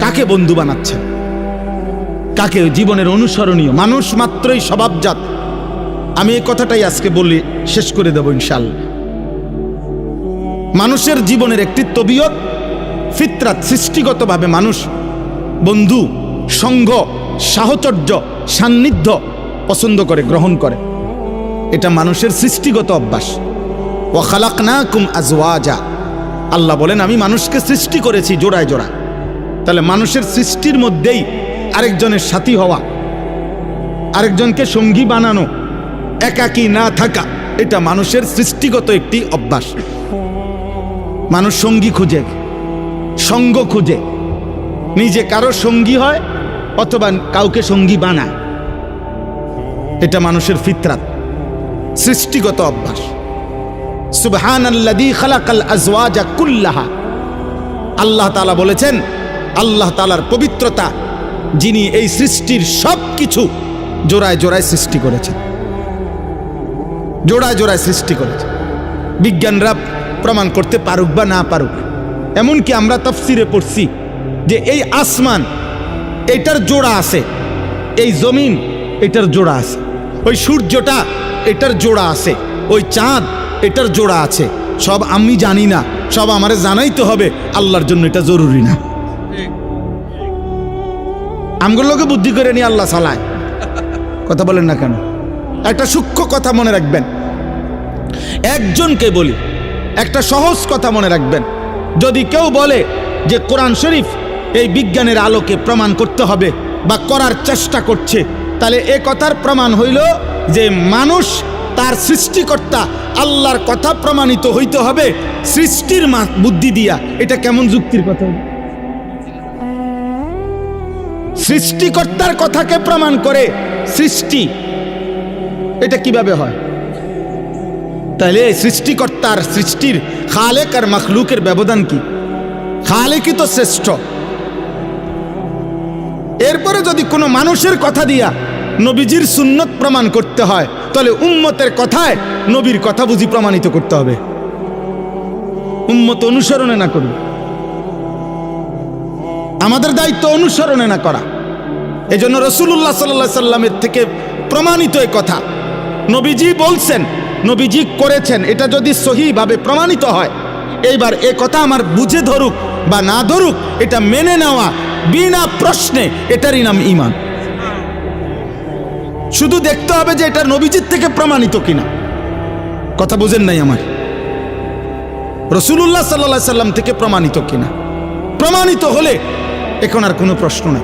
কাকে বন্ধু বানাচ্ছেন? কাকে জীবনের অনুসরণীয়? মানুষ মাত্রই স্বভাবজাত। আমি এই কথাটাই আজকে বলি, শেষ করে দেব ইনশাল্লাহ মানুষের জীবনের একটি তবিয়ত, ফিতরাত সৃষ্টিগতভাবে মানুষ বন্ধু, সঙ্গ, সাহচর্য, সান্নিধ্য পছন্দ করে, গ্রহণ করে। এটা মানুষের সৃষ্টিগত অভ্যাস। ও খালাক না কুম আজওয়াজা। আল্লাহ বলেন, আমি মানুষকে সৃষ্টি করেছি জোড়ায় জোড়ায়। তাহলে মানুষের সৃষ্টির মধ্যেই আরেকজনের সাথী হওয়া, আরেকজনকে সঙ্গী বানানো, একাকী না থাকা, এটা মানুষের সৃষ্টিগত একটি অভ্যাস। মানুষ সঙ্গী খুঁজে, সঙ্গ খুঁজে। নিজে কারও সঙ্গী হয় অথবা কাউকে সঙ্গী বানায়। এটা মানুষের ফিতরাত, সৃষ্টিগত অভ্যাস। সুবহান আল্লাদি খালাকাল আজওয়াজা কুল্লাহা। আল্লাহ তালা বলেছেন আল্লাহ তালার পবিত্রতা, যিনি এই সৃষ্টির সব কিছু জোড়ায় জোড়ায় সৃষ্টি করেছেন। জোড়ায় জোড়ায় সৃষ্টি করেছে বিজ্ঞানরা প্রমাণ করতে পারুক বা না পারুক, এমনকি আমরা তফসিরে পড়ছি যে এই আসমান, এটার জোড়া আছে, এই জমিন, এটার জোড়া আছে, ওই সূর্যটা এটার জোড়া আছে, ওই চাঁদ এটার জোড়া আছে। সব আমি জানি না, সব আমারে জানাইতে হবে, আল্লাহর জন্য এটা জরুরি না। আমগুলোকে বুদ্ধি করে নিয়ে আল্লাহ চালায়। কথা বলেন না কেন? একটা সূক্ষ্ম কথা মনে রাখবেন। একজনকে বলি, একটা সহজ কথা মনে রাখবেন। যদি কেউ বলে যে কোরআন শরীফ এই বিজ্ঞানের আলোকে প্রমাণ করতে হবে বা করার চেষ্টা করছে, তাহলে এ কথার প্রমাণ হইল যে মানুষ তার সৃষ্টিকর্তা আল্লাহর কথা প্রমাণিত হইতে হবে সৃষ্টির বুদ্ধি দিয়া। এটা কেমন যুক্তির কথা? সৃষ্টিকর্তার কথাকে প্রমাণ করে সৃষ্টি। এটা কীভাবে হয়? তাহলে সৃষ্টিকর্তার সৃষ্টির খালেক আর মখলুকের ব্যবধান কি? খালেকই তো শ্রেষ্ঠ। এরপরে যদি কোনো মানুষের কথা দিয়া নবীজির সুন্নত প্রমাণ করতে হয়, তাহলে উম্মতের কথায় নবীর কথা বুঝি প্রমাণিত করতে হবে। উম্মত অনুসরণে না করুন আমাদের দায়িত্ব অনুসরণে না করা। এই জন্য রসুল্লাহ সাল্লা সাল্লামের থেকে প্রমাণিত এই কথা। নবীজি বলছেন, নবীজি করেছেন, এটা যদি সহিভাবে প্রমাণিত হয়, এইবার এ কথা আমার বুঝে ধরুক বা না ধরুক, এটা মেনে নেওয়া বিনা প্রশ্নে এটারই নাম ইমান শুধু দেখতে হবে যে এটা নবীজির থেকে প্রমাণিত কিনা। কথা বুঝেন নাই আমার। রসুল্লাহ সাল্লা সাল্লাম থেকে প্রমাণিত কিনা। প্রমাণিত হলে এখন আর কোনো প্রশ্ন নাই।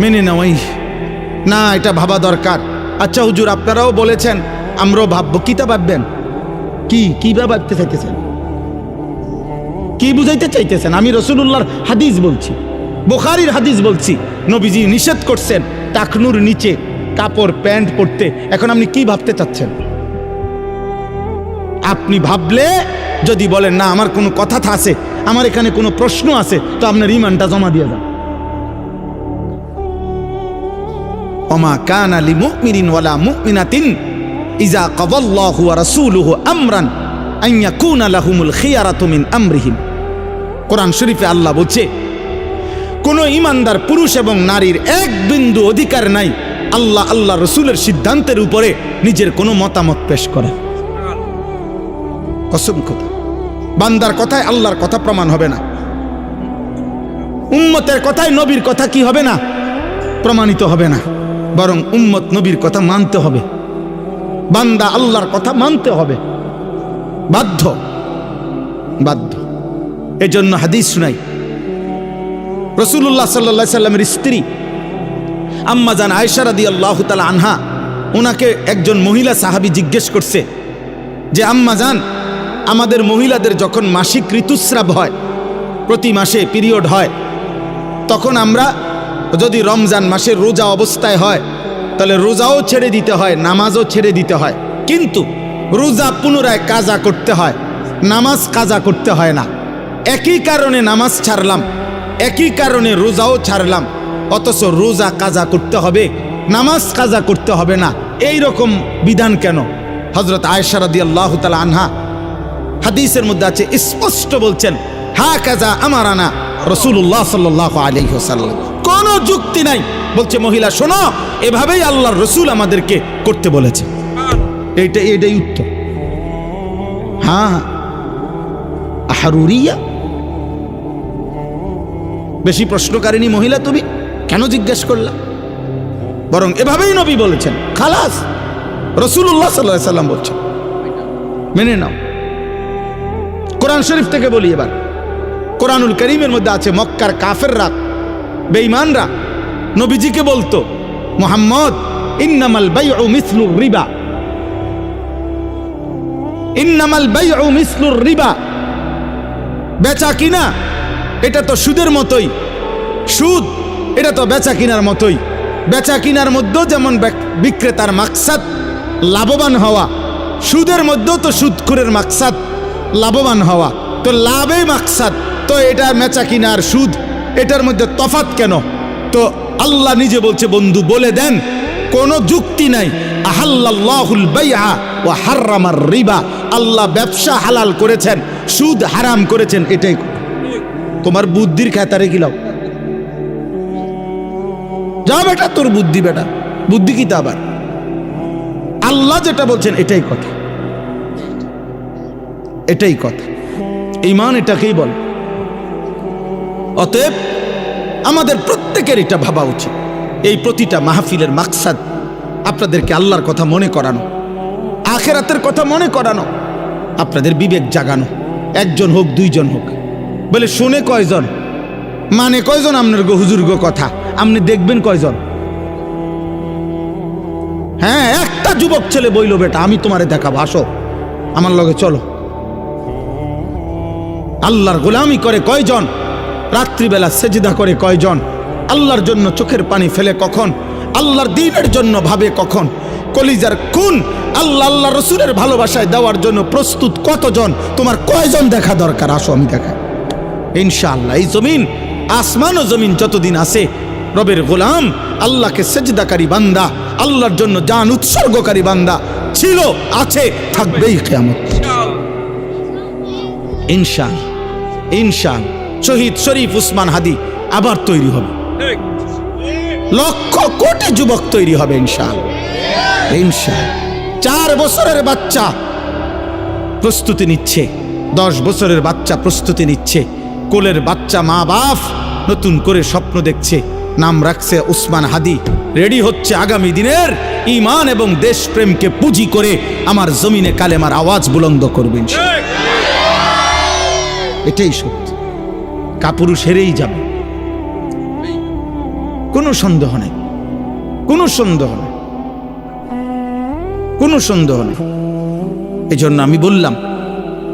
মেনে নেওয়াই। না, এটা ভাবা দরকার। আচ্ছা হুজুর, আপনারাও বলেছেন, আমরাও ভাববো। কিতা ভাববেন? কি কি ভাবতে চাইতেছেন? কি বুঝাইতে চাইতেছেন? আমি রসুল্লাহর হাদিস বলছি, বোখারির হাদিস বলছি। নবীজি নিষেধ করছেন, টাকনুর নিচে কাপড়, প্যান্ট পরতে। এখন আপনি কি ভাবতে চাচ্ছেন? আপনি ভাবলে যদি বলেন, না, আমার কোনো কথা আছে, আমার এখানে কোনো প্রশ্ন আছে, তো আপনার ইমানটা জমা দিয়ে যান। ওমা কান আলী মুমিনিন ওয়ালা মুমিনাতিন ইজা কবাল্লাহু রাসূলুহু আমরান আন ইয়াকুনা লাহুমুল খিয়ারাতু মিন আমরিহিম। কোরআন শরীফে আল্লাহ বলছে, কোনো ইমানদার পুরুষ এবং নারীর এক বিন্দু অধিকার নাই, আল্লাহ আল্লাহ রসুলের সিদ্ধান্তের উপরে নিজের কোনো মতামত পেশ করে। কসম কথা বান্দার কথায় আল্লাহর কথা প্রমাণ হবে না। উম্মতের কথায় নবীর কথা কি হবে না, প্রমাণিত হবে না। বরং উম্মত নবীর কথা মানতে হবে। বান্দা আল্লাহর কথা মানতে হবে। বাধ্য। বাধ্য। এজন্য হাদিস শুনাই। রসুল্লাহ সাল্লা সাল্লামের স্ত্রী আম্মা আম্মাজান আয়সারাদি আল্লাহ তালা আনহা ওনাকে একজন মহিলা সাহাবি জিজ্ঞেস করছে যে আম্মাজান আমাদের মহিলাদের যখন মাসিক ঋতুস্রাব হয়, প্রতি মাসে পিরিয়ড হয়, তখন আমরা যদি রমজান মাসে রোজা অবস্থায় হয়, তাহলে রোজাও ছেড়ে দিতে হয়, নামাজও ছেড়ে দিতে হয়। কিন্তু রোজা পুনরায় কাজা করতে হয়, নামাজ কাজা করতে হয় না। একই কারণে নামাজ ছাড়লাম, একই কারণে রোজাও ছাড়লাম, অথচ রোজা কাজা করতে হবে, নামাজ কাজা করতে হবে না। এই রকম বিধান কেন? হজরত আয়সারাদি আল্লাহ তালা আনহা হাদিসের মধ্যে আছে, স্পষ্ট বলছেন, হা কাজা আমার আনা রসুল্লাহ সাল্লাহ আলহিহসাল্লাম কোনো যুক্তি নাই। বলছে, মহিলা, শোনো, এভাবেই আল্লাহর রসুল আমাদেরকে করতে বলেছে। এইটা এটাই উত্তর। হ্যাঁ হ্যাঁ। আহারুরিয়া? বেশি প্রশ্নকারিনী মহিলা তুমি? কেন জিজ্ঞেস করলা? বরং এভাবেই নবী বলেছেন, খালাস। রসুল্লাহ সাল্লাহ সাল্লাম বলছেন। মেনে নাও। কোরআন শরীফ থেকে বলি এবার। কোরআনুল করিমের মধ্যে আছে মক্কার কাফেররা, বেঈমানরা। নবীজিকে বলতো, মোহাম্মদ, ইন্নামাল বাইউ মিসলুর রিবা। ইন্নামাল বাইউ মিসলুর রিবা। বেচা কিনা? এটা তো সুদের মতোই। সুদ? এটা তো বেচা কিনার মতোই। বেচা কিনার মধ্যেও যেমন বিক্রেতার মাকসাদ, লাভবান হওয়া। সুদের মধ্যেও তো সুদখুরের মাকসাদ, লাভবান হওয়া। তো লাভেই মাকসাদ। তো এটা বেচা কিনার সুদ। এটার মধ্যে তফাত কেন? তো আল্লাহ নিজে বলছে, বন্ধু, বলে দেন, কোনো যুক্তি নাই। আহাল্লাহুল বাইআ ওয়া হাররামার রিবা। আল্লাহ ব্যবসা হালাল করেছেন, সুদ হারাম করেছেন, এটাই তোমার বুদ্ধির খাতারে গিলাও যা বেটা, তোর বুদ্ধি বেটা। বুদ্ধি কি আবার? আল্লাহ যেটা বলছেন, এটাই কথা। এটাই কথা। ইমান এটাকেই বল। অতএব আমাদের প্রত্যেকের এটা ভাবা উচিত। এই প্রতিটা মাহফিলের মাকসাদ আপনাদেরকে আল্লাহর কথা মনে করানো, আখেরাতের কথা মনে করানো, আপনাদের বিবেক জাগানো, একজন হোক, দুইজন হোক। বলে, শুনে কয়জন? মানে কয়জন আপনার গো হুজুর গো কথা? আপনি দেখবেন কয়জন? হ্যাঁ একটা যুবক ছেলে বইল, বেটা, আমি তোমারে দেখাবো, আসো। আমার লগে চলো। আল্লাহর গোলামি করে কয়জন? রাত্রিবেলা সেজিদা করে কয়জন? আল্লাহর জন্য চোখের পানি ফেলে কখন? আল্লাহর দিনের জন্য ভাবে কখন? কলিজার খুন আল্লাহ আল্লাহ রসুলের ভালোবাসায় দেওয়ার জন্য প্রস্তুত কতজন? তোমার কয়জন দেখা দরকার? আসো আমি দেখা ইনশাআল্লাহ, এই জমিন, আসমান ও জমিন যতদিন আছে, রবের গোলাম, আল্লাহকে সেজদাকারী বান্দা, আল্লাহর জন্য জান উৎসর্গকারী বান্দা ছিল, আছে, থাকবেই কেমন ইনশান ইনশান, শহীদ শরীফ উসমান হাদি আবার তৈরি হবে। লক্ষ কোটি যুবক তৈরি হবে ইনশান। ইনশান, চার বছরের বাচ্চা প্রস্তুতি নিচ্ছে, দশ বছরের বাচ্চা প্রস্তুতি নিচ্ছে, কোলের বাচ্চা মা বাপ নতুন করে স্বপ্ন দেখছে, নাম রাখছে উসমান হাদি। রেডি হচ্ছে আগামী দিনের ইমান এবং দেশপ্রেমকে পুঁজি করে আমার জমিনে কালেমার আওয়াজ বুলন্দ করবেন এটাই সত্যি। কাপুরুষ হেরেই যাবে। কোনো সন্দেহ নেই। কোনো সন্দেহ নেই। কোনো সন্দেহ নেই। এই জন্য আমি বললাম,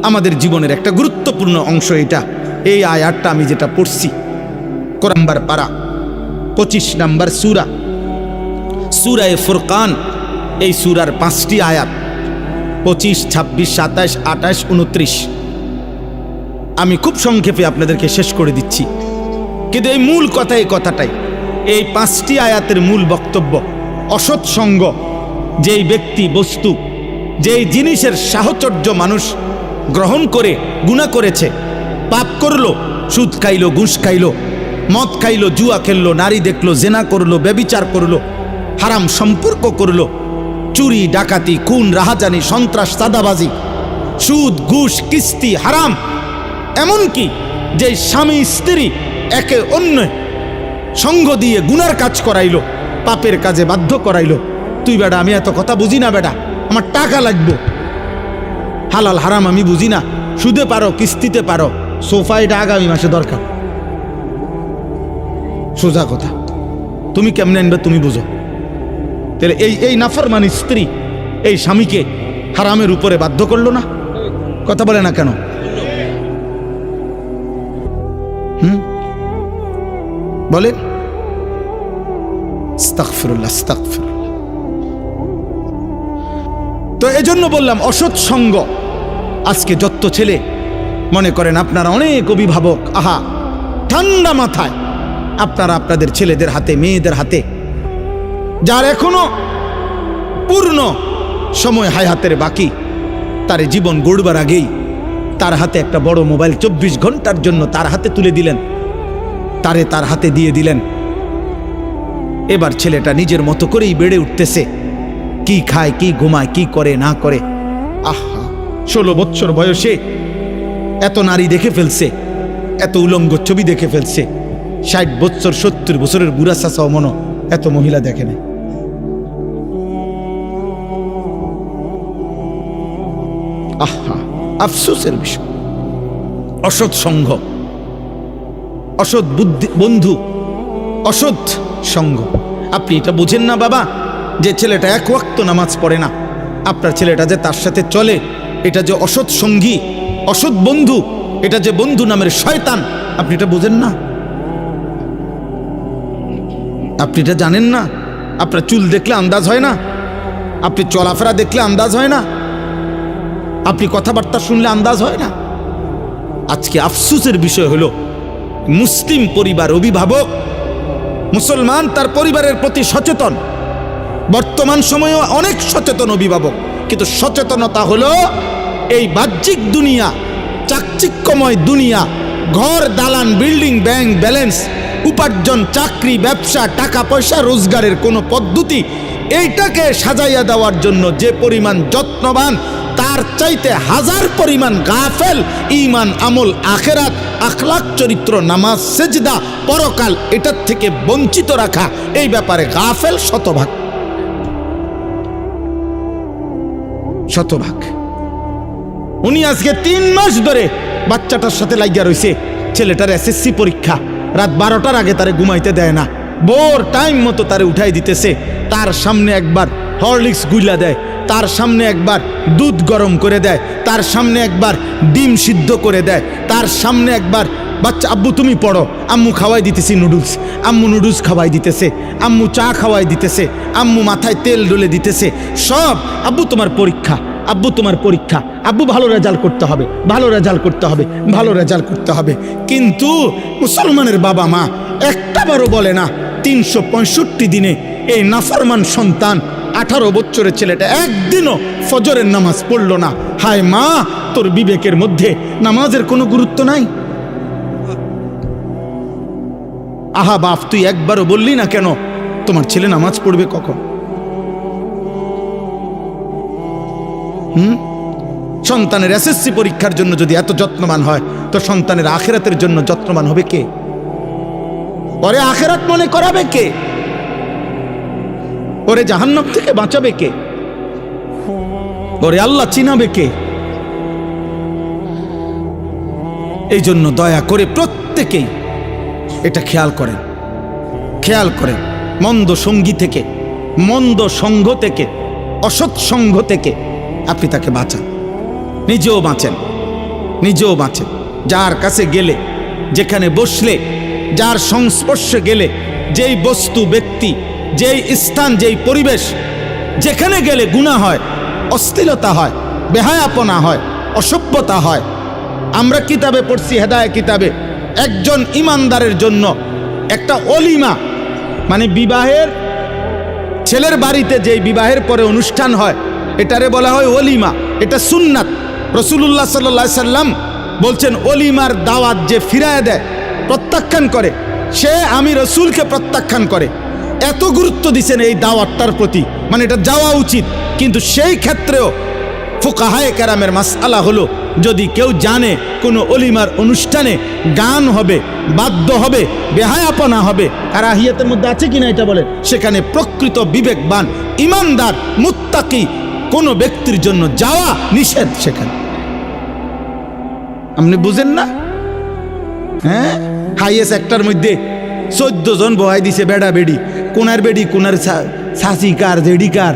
আমাদের জীবনের একটা গুরুত্বপূর্ণ অংশ এটা। এই আয়াতটা আমি যেটা পড়ছি কোরআম্বার পারা, পঁচিশ নাম্বার সুরা। সুরায় ফুরকান, এই সুরার পাঁচটি আয়াত, পঁচিশ, ছাব্বিশ, সাতাশ, আঠাশ উনত্রিশ আমি খুব সংক্ষেপে আপনাদেরকে শেষ করে দিচ্ছি। কিন্তু এই মূল কথা, এই কথাটাই। এই পাঁচটি আয়াতের মূল বক্তব্য, অসৎ সঙ্গ, যেই ব্যক্তি বস্তু, যেই জিনিসের সাহচর্য মানুষ গ্রহণ করে, গুণা করেছে, পাপ করল, সুদ খাইলো, ঘুষ খাইলো, মদ খাইলো, জুয়া খেললো, নারী দেখল, জেনা করল, ব্যবিচার করল, হারাম সম্পর্ক করল, চুরি, ডাকাতি, খুন, রাহাজানি, সন্ত্রাস সাদাবাজি সুদ, ঘুষ, কিস্তি, হারাম এমনকি যে স্বামী স্ত্রী একে অন্য সঙ্গ দিয়ে গুনার কাজ করাইলো, পাপের কাজে বাধ্য করাইলো, তুই বেটা, আমি এত কথা বুঝি না বেটা, আমার টাকা লাগবে। হালাল হারাম আমি বুঝি না, সুদে পারো, কিস্তিতে পারো, সোফা এটা আগামী মাসে দরকার। সোজা কথা, তুমি কেমনে আনবে তুমি বুঝো। তাহলে এই এই নাফরমানি স্ত্রী এই স্বামীকে হারামের উপরে বাধ্য করল না? কথা বলে না কেন? বলেন। তো এজন্য বললাম, অসৎ সঙ্গ। আজকে যত ছেলে, মনে করেন আপনারা অনেক অভিভাবক, আহা, ঠান্ডা মাথায়। আপনারা আপনাদের ছেলেদের হাতে, মেয়েদের হাতে, যার এখনও পূর্ণ সময় হায়াতের বাকি, তার জীবন গড়বার আগেই তার হাতে একটা বড় মোবাইল চব্বিশ ঘণ্টার জন্য তার হাতে তুলে দিলেন। তারে তার হাতে দিয়ে দিলেন। এবার ছেলেটা নিজের মতো করেই বেড়ে উঠতেছে। কি খায়, কি ঘুমায়, কি করে, না করে। আহা, ষোলো বৎসর বয়সে এত নারী দেখে ফেলছে, এত উলঙ্গ ছবি দেখে ফেলছে। ষাট বৎসর, সত্তর বছরের বুড়া চাষাও মনো এত মহিলা দেখে নাই। আহা, আফসোসের বিষয়। অসৎ সঙ্গ। অসৎ বুদ্ধি, বন্ধু, অসৎ সঙ্গ। আপনি এটা বুঝেন না, বাবা, যে ছেলেটা এক ওয়াক্ত নামাজ পড়ে না। আপনার ছেলেটা যে তার সাথে চলে, এটা যে অসৎ সঙ্গী, অসৎ বন্ধু, এটা যে বন্ধু নামের শয়তান, আপনি এটা বোঝেন না? আপনি এটা জানেন না? আপনার চুল দেখলে আন্দাজ হয় না? আপনি চলাফেরা দেখলে আন্দাজ হয় না? আপনি কথাবার্তা শুনলে আন্দাজ হয় না? আজকে আফসুসের বিষয় হলো মুসলিম পরিবার অভিভাবক, মুসলমান তার পরিবারের প্রতি সচেতন। বর্তমান সময়েও অনেক সচেতন অভিভাবক, কিন্তু সচেতনতা হলো এই বাহ্যিক দুনিয়া, চাকচিক্যময় দুনিয়া, ঘর, দালান, বিল্ডিং, ব্যাংক ব্যালেন্স, উপার্জন, চাকরি, ব্যবসা, টাকা, পয়সা, রোজগারের কোনো পদ্ধতি, এইটাকে সাজাইয়া দেওয়ার জন্য যে পরিমাণ যত্নবান তার চাইতে হাজার পরিমাণ গাফেল ইমান আমল, আখেরাত আখলাক চরিত্র, নামাজ, সেজদা, পরকাল, এটার থেকে বঞ্চিত রাখা, এই ব্যাপারে গাফেল শতভাগ। শতভাগ। উনি আজকে তিন মাস ধরে বাচ্চাটার সাথে লাগিয়া রইছে, ছেলেটার এসএসসি পরীক্ষা। রাত বারোটার আগে তারে ঘুমাইতে দেয় না। বোর টাইম মতো তারে উঠাই দিতেছে। তার সামনে একবার হরলিক্স গুইলা দেয়। তার সামনে একবার দুধ গরম করে দেয়, তার সামনে একবার ডিম সিদ্ধ করে দেয়, তার সামনে একবার, বাচ্চা, আব্বু, তুমি পড়ো। আম্মু খাওয়াই দিতেছি নুডলস। আম্মু নুডলস খাওয়াই দিতেছে। আম্মু চা খাওয়াই দিতেছে। আম্মু মাথায় তেল ডলে দিতেছে। সব, আব্বু, তোমার পরীক্ষা। আব্বু, তোমার পরীক্ষা। আব্বু, ভালো রেজাল্ট করতে হবে। ভালো রেজাল্ট করতে হবে। ভালো রেজাল্ট করতে হবে। কিন্তু মুসলমানের বাবা মা একটা বারও বলে না, তিনশো পঁয়ষট্টি দিনে এই নাফরমান সন্তান আঠারো বছরের ছেলেটা একদিনও ফজরের নামাজ পড়ল না। হায় মা, তোর বিবেকের মধ্যে নামাজের কোনো গুরুত্ব নাই? আহা বাপ, তুই একবারও বললি না কেন? তোমার ছেলে নামাজ পড়বে কখন? হুম? সন্তানের এসএসসি পরীক্ষার জন্য যদি এত যত্নবান হয়, তো সন্তানের আখেরাতের জন্য যত্নবান হবে কে? পরে আখেরাত মনে করাবে কে? ওরে জাহান্নাম থেকে বাঁচাবে কে? ওরে আল্লাহ চিনাবে কে? এই জন্য দয়া করে প্রত্যেকেই এটা খেয়াল করেন। খেয়াল করেন, মন্দ সঙ্গী থেকে, মন্দ সঙ্গ থেকে, অসৎ সঙ্গ থেকে আপনি তাকে বাঁচান। নিজেও বাঁচেন নিজেও বাঁচেন। যার কাছে গেলে, যেখানে বসলে, যার সংস্পর্শে গেলে, যেই বস্তু ব্যক্তি যেই স্থান, যেই পরিবেশ, যেখানে গেলে গুণা হয় অস্থিরতা হয়, বেহায়াপনা হয়, অসভ্যতা হয়। আমরা কিতাবে পড়ছি হেদায় কিতাবে। একজন ইমানদারের জন্য একটা অলিমা মানে বিবাহের, ছেলের বাড়িতে যেই বিবাহের পরে অনুষ্ঠান হয়, এটারে বলা হয় অলিমা, এটা সুন্নাত। রসুল্লাহ সাল্লা সাল্লাম বলছেন, অলিমার দাওয়াত যে ফিরায় দেয়, প্রত্যাখ্যান করে, সে আমি রসুলকে প্রত্যাখ্যান করে। এত গুরুত্ব দিছেন এই দাওয়াতটার প্রতি। মানে এটা যাওয়া উচিত। কিন্তু সেই ক্ষেত্রেও ফোকাহায় ক্যারামের মাসালা হলো, যদি কেউ জানে কোনো অলিমার অনুষ্ঠানে গান হবে, বাদ্য হবে, বেহায়াপনা হবে আর আহিয়াতের মধ্যে আছে কিনা এটা বলে সেখানে প্রকৃত বিবেকবান, ইমানদার, মুত্তাকি কোনো ব্যক্তির জন্য যাওয়া নিষেধ সেখানে। আপনি বুঝেন না? হ্যাঁ? হাইয়েস্ট একটার মধ্যে চোদ্দ জন বহাই দিছে বেড়া বেড়ি। কোনার বেড়ি, কোনার সাসি কার, জেডি কার।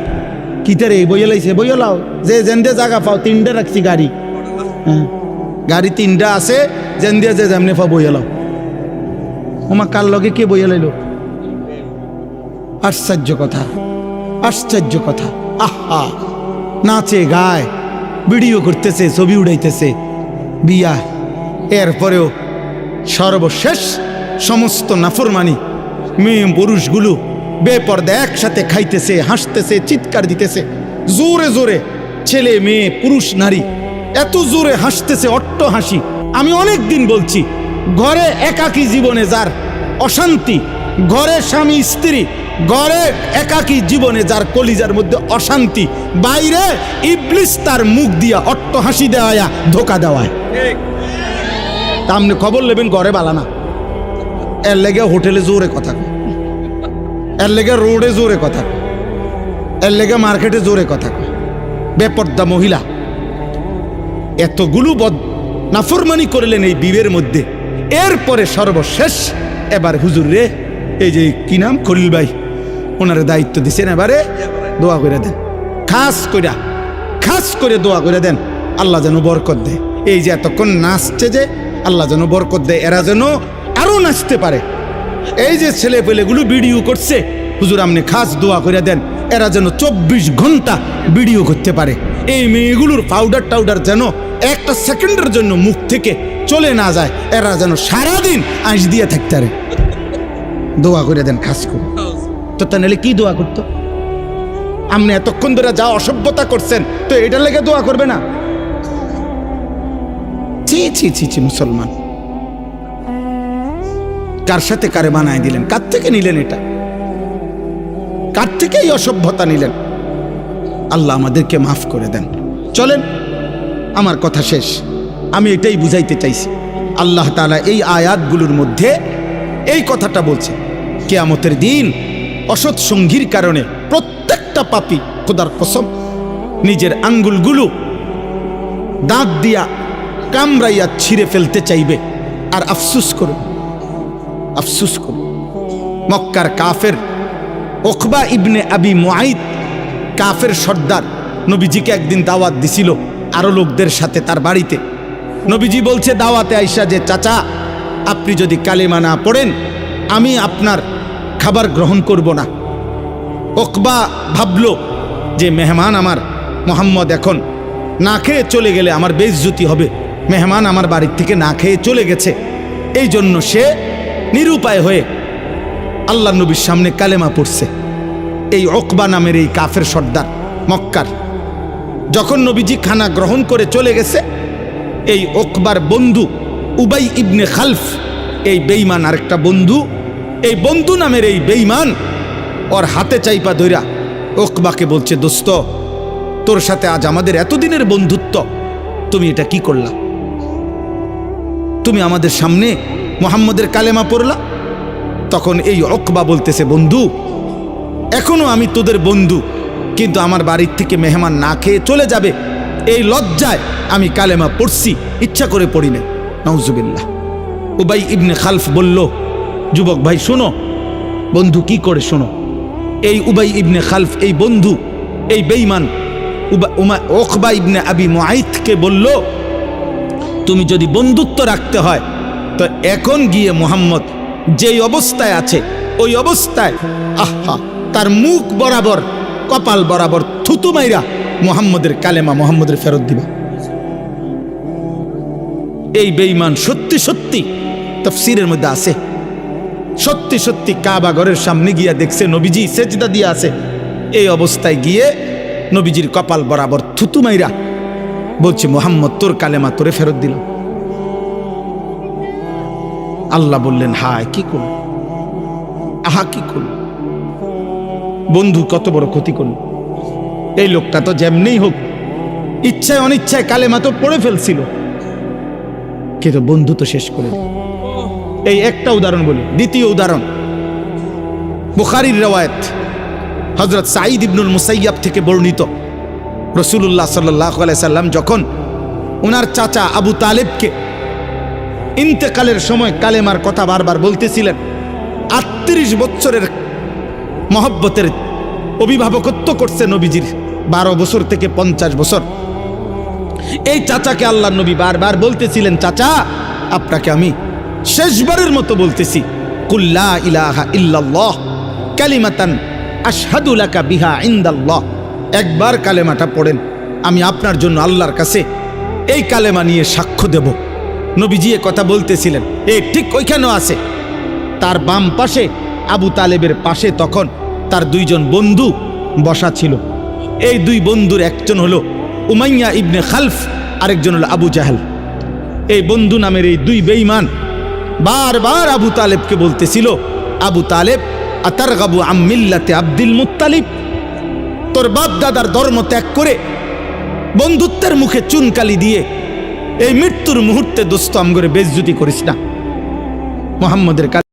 কিতারে বইয়ে লাইছে, বইয়ে লাও। যে যেন্দে জায়গা পাও, তিনটা রাখছি গাড়ি। হ্যাঁ। গাড়ি তিনটা আছে, যেন দিয়ে যে যেমনি পাও বইয়ে লাও। ওমা, কার লগে কে বইয়ে লাইলো? আশ্চর্য কথা। আশ্চর্য কথা। আহা! নাচে, গায়, ভিডিও করতেছে, ছবি উড়াইতেছে। বিয়া। এরপরেও সর্বশেষ সমস্ত নাফরমানি, মেয়ে পুরুষগুলো বেপর্দা একসাথে খাইতেছে, হাসতেছে, চিৎকার দিতেছে। জোরে জোরে ছেলে, মেয়ে, পুরুষ, নারী, এত জোরে হাসতেছে, অট্ট হাসি। আমি অনেক দিন বলছি, ঘরে একাকী জীবনে যার অশান্তি, ঘরে স্বামী, স্ত্রী, ঘরে একাকী জীবনে যার কলিজার মধ্যে অশান্তি, বাইরে ইবলিস তার মুখ দিয়া অট্ট হাসি দেওয়া ধোকা দেওয়ায়। তা আপনি খবর নেবেন, ঘরে বালানা এর লেগে হোটেলে জোরে কথা। এর লেগে রোডে জোরে কথা। এর লেগে মার্কেটে জোরে কথা। বেপর্দা মহিলা, এতগুলো বদ নাফরমানি করলেন এই বিবের মধ্যে এরপরে সর্বশেষ এবার হুজুর রে, এই যে কি নাম খলিল ভাই, ওনারে দায়িত্ব দিছেন এবারে, দোয়া করে দেন খাস কইরা, খাস করে দোয়া করে দেন আল্লাহ যেন বরকত দেয় এই যে এতক্ষণ নাচছে যে, আল্লাহ যেন বরকত দেয় এরা যেন আরও নাচতে পারে। এই যে ছেলে পেলেগুলো ভিডিও করছে, হুজুর আপনি খাস দোয়া করে দেন, এরা যেন চব্বিশ ঘণ্টা ভিডিও করতে পারে। এই মেয়েগুলোর পাউডার টাউডার যেন একটা সেকেন্ডের জন্য মুখ থেকে চলে না যায়, এরা যেন সারাদিন আঁশ দিয়ে থাকতে পারে। দোয়া করে দেন খাস করে। তো তা নাহলে কি দোয়া করতো? আপনি এতক্ষণ ধরে যা অসভ্যতা করছেন, তো এটা লেগে দোয়া করবে না? ছি ছি ছি ছি, মুসলমান। কার সাথে কারে বানায় দিলেন? কার থেকে নিলেন এটা? কার থেকে এই অসভ্যতা নিলেন? আল্লাহ আমাদেরকে মাফ করে দেন। চলেন, আমার কথা শেষ। আমি এটাই বুঝাইতে চাইছি। আল্লাহ তাআলা এই আয়াতগুলোর মধ্যে এই কথাটা বলছে, কেয়ামতের দিন অসৎ সঙ্গীর কারণে প্রত্যেকটা পাপী খোদার কসম নিজের আঙ্গুলগুলো দাঁত দিয়া কামড়াইয়া ছিঁড়ে ফেলতে চাইবে। আর আফসুস করবে আফসুস করবে মক্কার কাফের ওখবা ইবনে আবি মুআইদ কাফের সর্দার নবীজিকে একদিন দাওয়াত দিছিল আরও লোকদের সাথে তার বাড়িতে। নবীজি বলছে, দাওয়াতে আইসা যে, চাচা, আপনি যদি কালেমা না পড়েন, আমি আপনার খাবার গ্রহণ করব না। ওকবা ভাবল যে, মেহমান আমার, মোহাম্মদ এখন না খেয়ে চলে গেলে আমার বেইজ্জতি হবে। মেহমান আমার বাড়ির থেকে না খেয়ে চলে গেছে। এই জন্য সে নিরুপায় হয়ে আল্লাহ নবীর সামনে কালেমা পড়ছে। এই অকবা নামের এই কাফের সর্দার মক্কার, যখন নবীজি খানা গ্রহণ করে চলে গেছে, এই অকবার বন্ধু উবাই ইবনে খালফ, এই বেইমান আরেকটা বন্ধু, এই বন্ধু নামের এই বেইমান ওর হাতে চাইপা ধইরা ওকবাকে বলছে, দোস্ত, তোর সাথে আজ আমাদের এতদিনের বন্ধুত্ব, তুমি এটা কি করলা? তুমি আমাদের সামনে মোহাম্মদের কালেমা পড়লা? তখন এই অকবা বলতেছে, বন্ধু, এখনও আমি তোদের বন্ধু, কিন্তু আমার বাড়ির থেকে মেহমান না খেয়ে চলে যাবে। এই লজ্জায় আমি কালেমা পড়ছি, ইচ্ছা করে পড়ি না নওজুবিল্লাহ উবাই ইবনে খালফ বলল, যুবক ভাই, শোনো, বন্ধু কি করে শোনো? এই উবাই ইবনে খালফ, এই বন্ধু, এই বেইমান ওখবা ইবনে আবি মুআইদকে বলল, তুমি যদি বন্ধুত্ব রাখতে হয় তো এখন গিয়ে মোহাম্মদ যেই অবস্থায় আছে, ওই অবস্থায়, আহা, তার মুখ বরাবর, কপাল বরাবর থুতু মাইরা মোহাম্মদের কালেমা মোহাম্মদের ফেরত দিবা। এই বেইমান সত্যি সত্যি তফসিরের মধ্যে আছে। সত্যি সত্যি কাবা ঘরের সামনে গিয়া দেখছে, নবীজি সেজদা দিয়ে আছে। এই অবস্থায় গিয়ে নবীজির কপাল বরাবর থুতু মাইরা বলছে, মোহাম্মদ, তোর কালেমা তোরে ফেরত দিল আল্লাহ বললেন, হায়, কি করল? আহা, কি করল? বন্ধু, কত বড় ক্ষতি করল। এই লোকটা তো যেমনি হোক, ইচ্ছায় অনিচ্ছায় কালেমা তো পড়ে ফেলছিল। কিন্তু বন্ধু তো শেষ করে এই একটা উদাহরণ বলি, দ্বিতীয় উদাহরণ। বুখারির রেওয়ায়ত হজরত সাঈদ ইবনুল মুসাইয়াব থেকে বর্ণিত। রসুল্লাহ সাল্লাহ সাল্লাম যখন ওনার চাচা আবু তালেবকে ইন্তেকালের সময় কালেমার কথা বারবার বলতেছিলেন। আটত্রিশ বছরের মহব্বতের অভিভাবকত্ব করছে নবীজির বারো বছর থেকে পঞ্চাশ বছর। এই চাচাকে আল্লাহ নবী বারবার বলতেছিলেন, চাচা, আপনাকে আমি শেষবারের মতো বলতেছি কুল্লা ইলাহা ইল্লাল্লাহ, কালিমাতান আশহাদু লাকা বিহা ইনদাল্লাহ। একবার কালেমাটা পড়েন, আমি আপনার জন্য আল্লাহর কাছে এই কালেমা নিয়ে সাক্ষ্য দেব। নবীজি এ কথা বলতেছিলেন। এ ঠিক ওইখানেও আছে। তার বাম পাশে আবু তালেবের পাশে তখন তার দুইজন বন্ধু বসা ছিল। এই দুই বন্ধুর একজন হলো উমাইয়া ইবনে খালফ, আরেকজন হলো আবু জাহেল। এই বন্ধু নামের এই দুই বেইমান বারবার আবু তালেবকে বলতেছিল, আবু তালেব আতার গাবু আম্মিল্লাতে আব্দুল মুতালিব তোর বাপ দাদার ধর্ম ত্যাগ করে বন্ধুত্বের মুখে চুনকালি দিয়ে এই মৃত্যুর মুহূর্তে দোস্ত আমগরে বেজ্জুতি করিস না। মোহাম্মদের কাছে